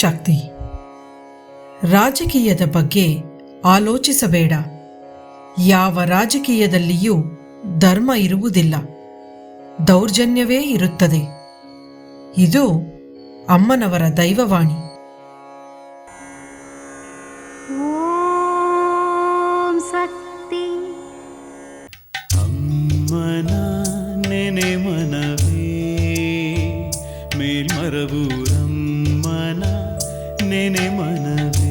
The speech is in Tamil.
ಶಕ್ತಿ ರಾಜಕೀಯದ ಬಗ್ಗೆ ಆಲೋಚಿಸಬೇಡ ಯಾವ ರಾಜಕೀಯದಲ್ಲಿಯೂ ಧರ್ಮ ಇರುವುದಿಲ್ಲ ದೌರ್ಜನ್ಯವೇ ಇರುತ್ತದೆ ಇದು ಅಮ್ಮನವರ ದೈವವಾಣಿ மரபூரம் ನೆನೆ ಮನವಿ